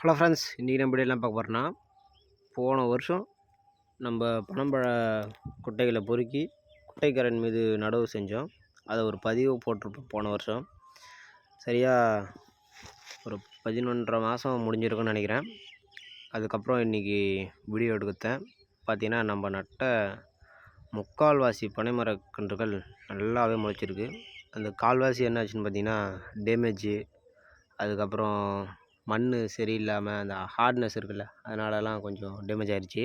Hello friends இன்றைக்கி நம்ம எல்லாம் பார்க்க போகிறோன்னா போன வருஷம் நம்ம பனம்பழ குட்டைகளை பொறுக்கி குட்டைக்கரன் மீது நடவு செஞ்சோம். அதை ஒரு பதிவு போட்டிருப்போம் போன வருஷம். சரியாக ஒரு பதினொன்றரை மாதம் முடிஞ்சிருக்குன்னு நினைக்கிறேன். அதுக்கப்புறம் இன்றைக்கி வீடியோ எடுத்தேன். பார்த்திங்கன்னா நம்ம நட்ட முக்கால்வாசி பனைமரக்கன்றுகள் நல்லாவே முளைச்சிருக்கு. அந்த கால்வாசி என்னாச்சுன்னு பார்த்திங்கன்னா டேமேஜு அதுக்கப்புறம் மண் சரியில்லாமல் அந்த ஹார்ட்னஸ் இருக்குல்ல அதனாலலாம் கொஞ்சம் டேமேஜ் ஆயிடுச்சு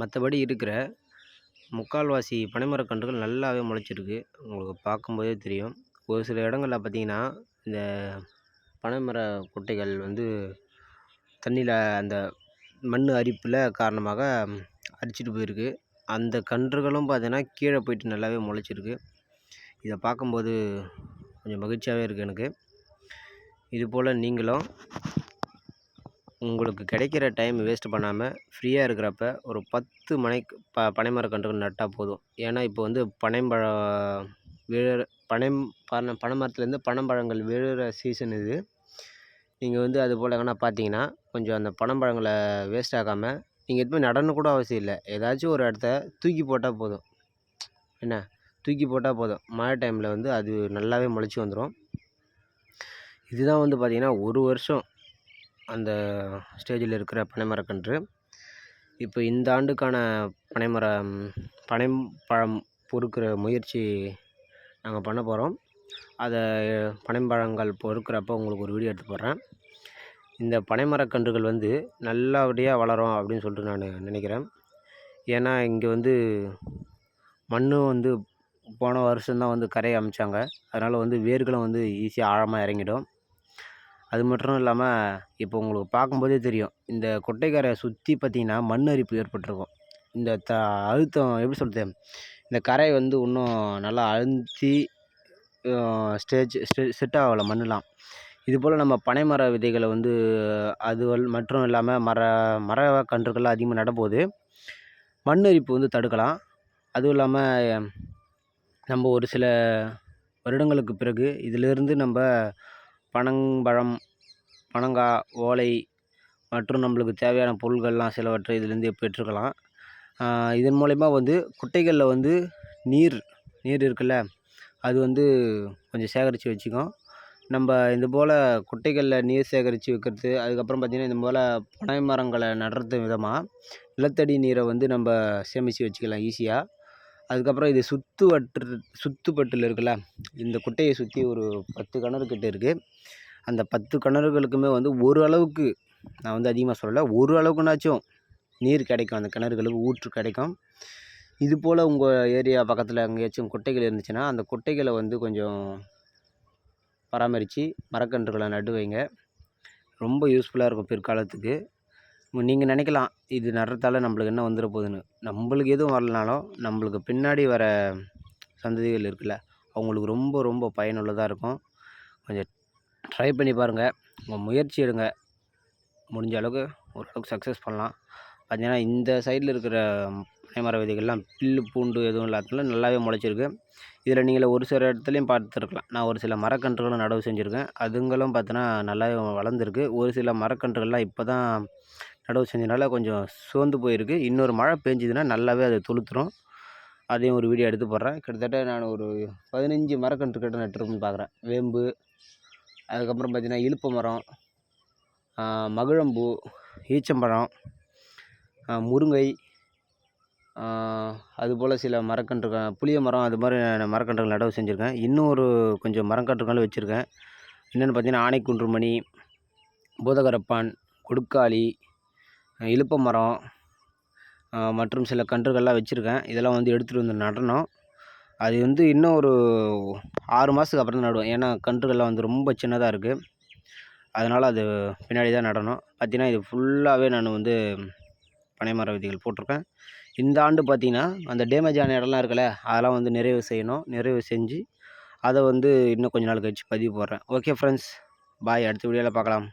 மற்றபடி இருக்கிற முக்கால்வாசி பனைமரக்கன்றுகள் நல்லாவே முளைச்சிருக்கு. உங்களுக்கு பார்க்கும்போதே தெரியும். ஒரு சில இடங்களில் பார்த்திங்கன்னா இந்த பனைமர குட்டைகள் வந்து தண்ணியில் அந்த மண் அரிப்பில் காரணமாக அரிச்சிட்டு போயிருக்கு. அந்த கன்றுகளும் பார்த்தீங்கன்னா கீழே போயிட்டு நல்லாவே முளைச்சிருக்கு. இதை பார்க்கும்போது கொஞ்சம் மகிழ்ச்சியாகவே இருக்குது எனக்கு. இதுபோல் நீங்களும் உங்களுக்கு கிடைக்கிற டைம் வேஸ்ட் பண்ணாமல் ஃப்ரீயாக இருக்கிறப்ப ஒரு பத்து மனை ப பனைமரக்கன்றுகள் நட்டால் போதும். ஏன்னா இப்போ வந்து பனைம்பழம் விழுற பனை பனை பனைமரத்துலேருந்து பனம்பழங்கள் விழுற சீசன் இது. நீங்கள் வந்து அது போல் எங்கன்னா பார்த்தீங்கன்னா கொஞ்சம் அந்த பனம்பழங்களை வேஸ்ட் ஆகாமல் நீங்கள் எதுவுமே நடன்னு கூட அவசியம் இல்லை. ஏதாச்சும் ஒரு இடத்த தூக்கி போட்டால் போதும். என்ன? தூக்கி போட்டால் போதும். மழை டைமில் வந்து அது நல்லாவே முளைச்சி வந்துடும் இதுதான் வந்து பார்த்திங்கன்னா ஒரு வருஷம் அந்த ஸ்டேஜில் இருக்கிற பனைமரக்கன்று இப்போ இந்த ஆண்டுக்கான பனைமரம் பனை பழம் பொறுக்கிற முயற்சி நாங்கள் பண்ண போகிறோம் அதை பனைம்பழங்கள் பொறுக்கிறப்ப உங்களுக்கு ஒரு வீடியோ எடுத்து போடுறேன். இந்த பனைமரக்கன்றுகள் வந்து நல்லபடியாக வளரும் அப்படின்னு சொல்லிட்டு நான் நினைக்கிறேன். ஏன்னா இங்கே வந்து மண்ணும் வந்து போன வருஷம்தான் வந்து கரையை அமைச்சாங்க. அதனால் வந்து வேர்களும் வந்து ஈஸியாக ஆழமாக இறங்கிடும். அது மட்டும் இல்லாமல் இப்போ உங்களுக்கு பார்க்கும்போதே தெரியும். இந்த கொட்டைக்கரையை சுற்றி பார்த்திங்கன்னா மண் அரிப்பு ஏற்பட்டிருக்கும். இந்த த அழுத்தம் எப்படி சொல்கிறது இந்த கரை வந்து இன்னும் நல்லா அழுந்தி ஸ்டேஜ் ஸ்டே செட் ஆகலை மண்ணெலாம் இது போல் நம்ம பனைமர விதைகளை வந்து அது மற்றும் இல்லாமல் மர மர கன்றுகள்லாம் அதிகமாக நடும்போது மண் அரிப்பு வந்து தடுக்கலாம். அதுவும் இல்லாமல் நம்ம ஒரு சில வருடங்களுக்கு பிறகு இதிலிருந்து நம்ம பனம்பழம் பனங்காய் ஓலை மற்றும் நம்மளுக்கு தேவையான பொருள்கள்லாம் சிலவற்றை இதிலேருந்து பெற்றுக்கலாம். இதன் மூலயமா வந்து குட்டைகளில் வந்து நீர் நீர் இருக்குல்ல அது வந்து கொஞ்சம் சேகரித்து வச்சுக்கும். நம்ம இது போல் குட்டைகளில் நீர் சேகரித்து வைக்கிறது அதுக்கப்புறம் பார்த்திங்கன்னா இது போல் பனை மரங்களை நடுறது விதமாக நிலத்தடி நீரை வந்து நம்ம சேமித்து வச்சுக்கலாம் ஈஸியாக அதுக்கப்புறம் இது சுற்று வட்டு சுற்றுப்பட்டில் இருக்குல்ல இந்த குட்டையை சுற்றி ஒரு பத்து கிணறு கிட்டே இருக்குது அந்த பத்து கிணறுகளுக்குமே வந்து ஒரு அளவுக்கு நான் வந்து அதிகமாக சொல்லலை ஒரு அளவுக்குனாச்சும் நீர் கிடைக்கும். அந்த கிணறுகளுக்கு ஊற்று கிடைக்கும். இது போல் உங்கள் ஏரியா பக்கத்தில் எங்கேயாச்சும் குட்டைகள் இருந்துச்சுன்னா அந்த குட்டைகளை வந்து கொஞ்சம் பராமரித்து மரக்கன்றுகளை நடுவைங்க. ரொம்ப யூஸ்ஃபுல்லாக இருக்கும் பிற்காலத்துக்கு. நீங்கள் நினைக்கலாம் இது நடுறதால நம்மளுக்கு என்ன வந்துட போகுதுன்னு. நம்மளுக்கு எதுவும் வரலனாலும் நம்மளுக்கு பின்னாடி வர சந்ததிகள் இருக்குல்ல அவங்களுக்கு ரொம்ப ரொம்ப பயனுள்ளதாக இருக்கும். கொஞ்சம் ட்ரை பண்ணி பாருங்கள் உங்கள் முயற்சி எடுங்க. முடிஞ்ச அளவுக்கு ஓரளவுக்கு சக்ஸஸ் பண்ணலாம். பார்த்தீங்கன்னா இந்த சைடில் இருக்கிற பனைமர விதைகள்லாம் புல்லு பூண்டு எதுவும் இல்லாததுனால நல்லாவே முளைச்சிருக்கு. இதில் நீங்கள் ஒரு சில இடத்துலையும் பார்த்துருக்கலாம். நான் ஒரு சில மரக்கன்றுகளும் நடவு செஞ்சுருக்கேன். அதுங்களும் பார்த்தோன்னா நல்லாவே வளர்ந்துருக்கு. ஒரு சில மரக்கன்றுகள்லாம் இப்போ தான் நடவு செஞ்சதுனால கொஞ்சம் சோர்ந்து போயிருக்கு. இன்னொரு மழை பெஞ்சிதுன்னா நல்லாவே அது துளுத்துரும். அதையும் ஒரு வீடியோ எடுத்து போடுறேன். கிட்டத்தட்ட நான் ஒரு பதினஞ்சு மரக்கன்று கிட்ட நட்டுருக்குன்னு பார்க்குறேன் வேம்பு அதுக்கப்புறம் பார்த்திங்கன்னா இலுப்பை மரம் மகிழம்பூ ஈச்சம்பழம் முருங்கை அதுபோல் சில மரக்கன்றுகள் புளிய மரம் அது மாதிரி மரக்கன்றுகள் நடவு செஞ்சுருக்கேன். இன்னும் ஒரு கொஞ்சம் மரக்கன்றுகளும் வச்சுருக்கேன். என்னென்னு பார்த்தீங்கன்னா ஆனைக்குன்றுமணி பூதகரப்பான் கொடுக்காளி இலுப்பை மரம் மற்றும் சில கன்றுகள்லாம் வச்சுருக்கேன். இதெல்லாம் வந்து எடுத்துகிட்டு வந்து நடணும். அது வந்து இன்னும் ஒரு ஆறு மாதத்துக்கு அப்புறம் தான் நடுவேன் ஏன்னா கன்றுகள்லாம் வந்து ரொம்ப சின்னதாக இருக்குது அதனால் அது பின்னாடி தான் நடணும். பார்த்திங்கன்னா இது ஃபுல்லாகவே நான் வந்து பனை மர விதைகள் போட்டிருக்கேன். இந்த ஆண்டு பார்த்திங்கன்னா அந்த டேமேஜ் ஆன இடம்லாம் இருக்குல்ல அதெல்லாம் வந்து நிறைவு செய்யணும். நிறைவு செஞ்சு அதை வந்து இன்னும் கொஞ்ச நாள் கழிச்சு பதிவு போடுறேன். ஓகே ஃப்ரெண்ட்ஸ் பாய் அடுத்த வீடியோவில் பார்க்கலாம்.